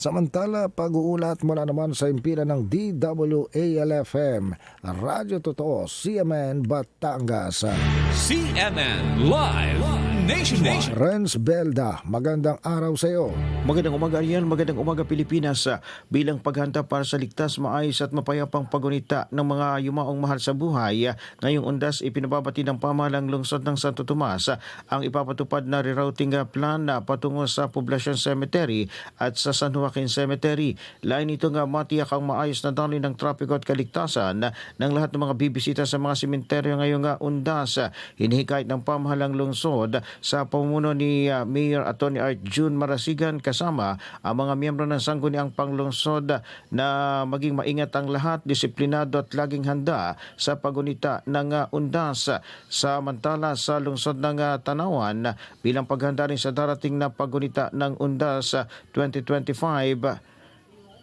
Samantala, pag-uulat mula naman sa impila ng DWALFM, Radyo Totoo, CMN Batangas. CNN Live Nationwide. Renz Belda, magandang araw sa iyo. Magandang umaga Ariel, magandang umaga Pilipinas Ah, bilang paghanda para sa ligtas, maayos at mapayapang pagunita ng mga yumaong mahal sa buhay. ah, Ngayong undas ipinababati ng pamahalang lungsod ng Santo Tomas ah, ang ipapatupad na rerouting plan na patungo sa Poblacion Cemetery at sa San Joaquin Cemetery. Lain ito nga matiyak ang maayos na daloy ng trapiko at kaligtasan ng lahat ng mga bibisita sa mga sementeryo ngayong undas. Hinihikayat ng pamahalang lungsod sa pamumuno ni ah, Mayor Atty. Art June Marasigan kasama ang mga miyembro ng sangguniang panglungsod na maging maingat ang lahat, disiplinado at laging handa sa pagunita ng ah, undas. Samantala sa lungsod ng ah, Tanawan bilang paghanda rin sa darating na pagunita ng undas ah, 2025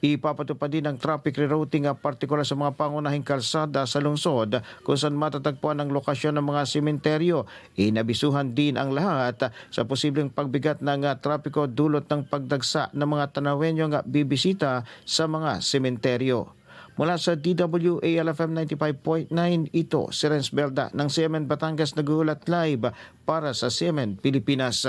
Ipapatupad din ang traffic rerouting partikular sa mga pangunahing kalsada sa lungsod kung saan matatagpuan ang lokasyon ng mga sementeryo. Inabisuhan din ang lahat ah, sa posibleng pagbigat ng ah, trapiko dulot ng pagdagsa ng mga tanawenyo nga bibisita sa mga sementeryo. Mula sa DWALFM 95.9, ito si Renz Belda ng CMN Batangas nag-uulat live para sa CMN Pilipinas.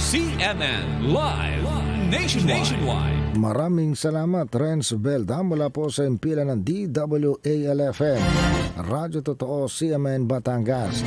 CNN Live Nationwide. Nationwide. Maraming salamat, Renz Belda, mula po sa impila ng DWALFM, Radyo Totoo, CMN Batangas.